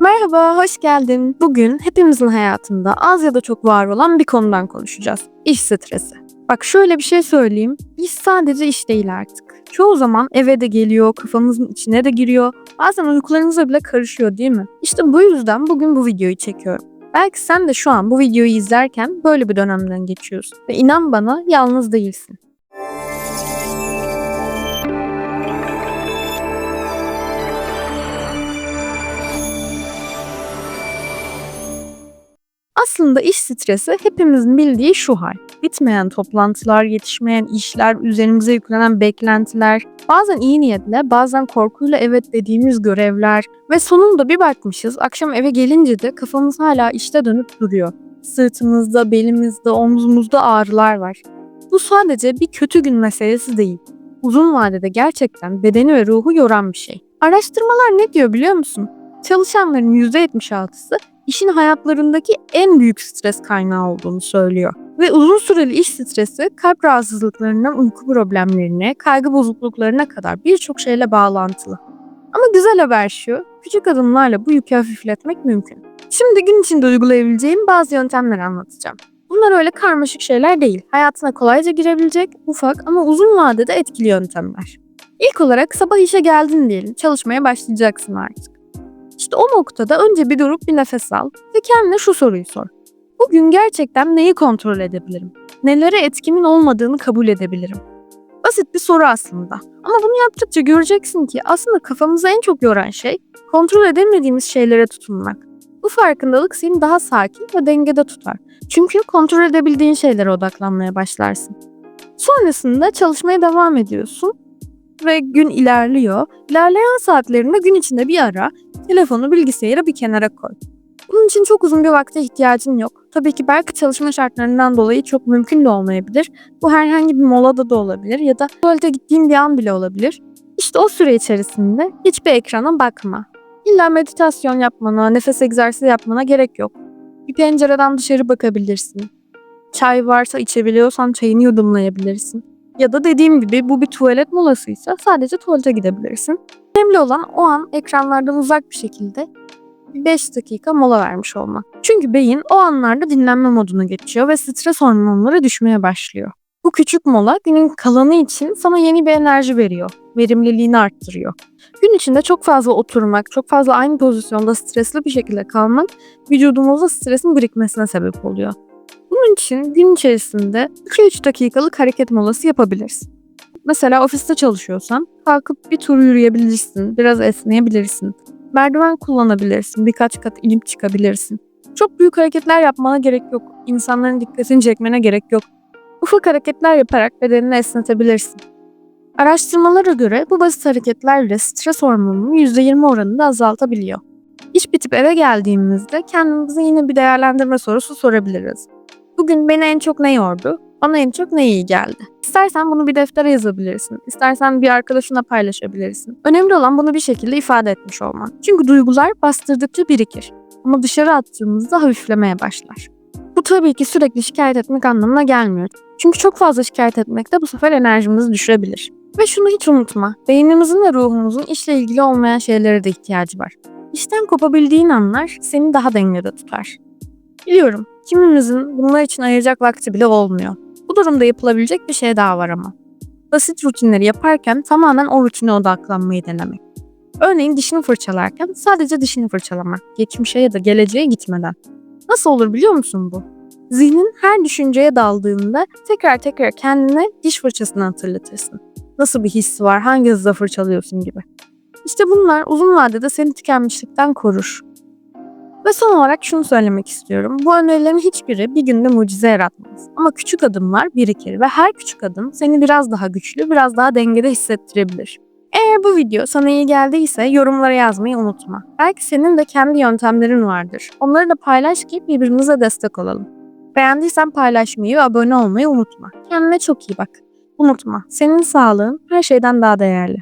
Merhaba, hoş geldin. Bugün hepimizin hayatında az ya da çok var olan bir konudan konuşacağız. İş stresi. Bak şöyle bir şey söyleyeyim. İş sadece iş değil artık. Çoğu zaman eve de geliyor, kafamızın içine de giriyor. Bazen uykularımıza bile karışıyor değil mi? İşte bu yüzden bugün bu videoyu çekiyorum. Belki sen de şu an bu videoyu izlerken böyle bir dönemden geçiyorsun. Ve inan bana yalnız değilsin. Aslında iş stresi hepimizin bildiği şu hal. Bitmeyen toplantılar, yetişmeyen işler, üzerimize yüklenen beklentiler, bazen iyi niyetle, bazen korkuyla evet dediğimiz görevler ve sonunda bir bakmışız akşam eve gelince de kafamız hala işte dönüp duruyor. Sırtımızda, belimizde, omzumuzda ağrılar var. Bu sadece bir kötü gün meselesi değil. Uzun vadede gerçekten bedeni ve ruhu yoran bir şey. Araştırmalar ne diyor biliyor musun? Çalışanların %76'sı işin hayatlarındaki en büyük stres kaynağı olduğunu söylüyor. Ve uzun süreli iş stresi kalp rahatsızlıklarından uyku problemlerine, kaygı bozukluklarına kadar birçok şeyle bağlantılı. Ama güzel haber şu, küçük adımlarla bu yükü hafifletmek mümkün. Şimdi gün içinde uygulayabileceğim bazı yöntemler anlatacağım. Bunlar öyle karmaşık şeyler değil. Hayatına kolayca girebilecek, ufak ama uzun vadede etkili yöntemler. İlk olarak sabah işe geldin diyelim, çalışmaya başlayacaksın artık. İşte o noktada önce bir durup bir nefes al ve kendine şu soruyu sor. Bugün gerçekten neyi kontrol edebilirim? Nelere etkimin olmadığını kabul edebilirim? Basit bir soru aslında. Ama bunu yaptıkça göreceksin ki aslında kafamızı en çok yoran şey kontrol edemediğimiz şeylere tutunmak. Bu farkındalık seni daha sakin ve dengede tutar. Çünkü kontrol edebildiğin şeylere odaklanmaya başlarsın. Sonrasında çalışmaya devam ediyorsun ve gün ilerliyor. İlerleyen saatlerinde gün içinde bir ara telefonu bilgisayarı bir kenara koy. Bunun için çok uzun bir vakte ihtiyacın yok. Tabii ki belki çalışma şartlarından dolayı çok mümkün de olmayabilir. Bu herhangi bir molada da olabilir ya da tuvalete gittiğin bir an bile olabilir. İşte o süre içerisinde hiçbir ekrana bakma. İlla meditasyon yapmana, nefes egzersizi yapmana gerek yok. Bir pencereden dışarı bakabilirsin. Çay varsa içebiliyorsan çayını yudumlayabilirsin. Ya da dediğim gibi bu bir tuvalet molasıysa sadece tuvalete gidebilirsin. Önemli olan o an ekranlardan uzak bir şekilde 5 dakika mola vermiş olmak. Çünkü beyin o anlarda dinlenme moduna geçiyor ve stres hormonları düşmeye başlıyor. Bu küçük mola günün kalanı için sana yeni bir enerji veriyor. Verimliliğini arttırıyor. Gün içinde çok fazla oturmak, çok fazla aynı pozisyonda stresli bir şekilde kalmak vücudumuzda stresin birikmesine sebep oluyor. Bunun için gün içerisinde 2-3 dakikalık hareket molası yapabilirsin. Mesela ofiste çalışıyorsan kalkıp bir tur yürüyebilirsin, biraz esneyebilirsin. Merdiven kullanabilirsin, birkaç kat inip çıkabilirsin. Çok büyük hareketler yapmana gerek yok. İnsanların dikkatini çekmene gerek yok. Ufak hareketler yaparak bedenini esnetebilirsin. Araştırmalara göre bu basit hareketlerle stres hormonunu %20 oranında azaltabiliyor. İş bitip eve geldiğimizde kendimize yine bir değerlendirme sorusu sorabiliriz. Bugün beni en çok ne yordu? Bana en çok ne iyi geldi? İstersen bunu bir deftere yazabilirsin. İstersen bir arkadaşına paylaşabilirsin. Önemli olan bunu bir şekilde ifade etmiş olman. Çünkü duygular bastırdıkça birikir. Ama dışarı attığımızda hafiflemeye başlar. Bu tabii ki sürekli şikayet etmek anlamına gelmiyor. Çünkü çok fazla şikayet etmek de bu sefer enerjimizi düşürebilir. Ve şunu hiç unutma. Beynimizin ve ruhumuzun işle ilgili olmayan şeylere de ihtiyacı var. İşten kopabildiğin anlar seni daha dengede tutar. Biliyorum, kimimizin bunlar için ayıracak vakti bile olmuyor. Bu durumda yapılabilecek bir şey daha var ama. Basit rutinleri yaparken tamamen o rutine odaklanmayı denemek. Örneğin dişini fırçalarken sadece dişini fırçalamak, geçmişe ya da geleceğe gitmeden. Nasıl olur biliyor musun bu? Zihnin her düşünceye daldığında tekrar tekrar kendine diş fırçasını hatırlatırsın. Nasıl bir his var, hangi hızla fırçalıyorsun gibi. İşte bunlar uzun vadede seni tükenmişlikten korur. Ve son olarak şunu söylemek istiyorum. Bu önerilerin hiçbiri bir günde mucize yaratmaz. Ama küçük adımlar birikir ve her küçük adım seni biraz daha güçlü, biraz daha dengede hissettirebilir. Eğer bu video sana iyi geldiyse yorumlara yazmayı unutma. Belki senin de kendi yöntemlerin vardır. Onları da paylaş ki birbirimize destek olalım. Beğendiysen paylaşmayı ve abone olmayı unutma. Kendine çok iyi bak. Unutma, senin sağlığın her şeyden daha değerli.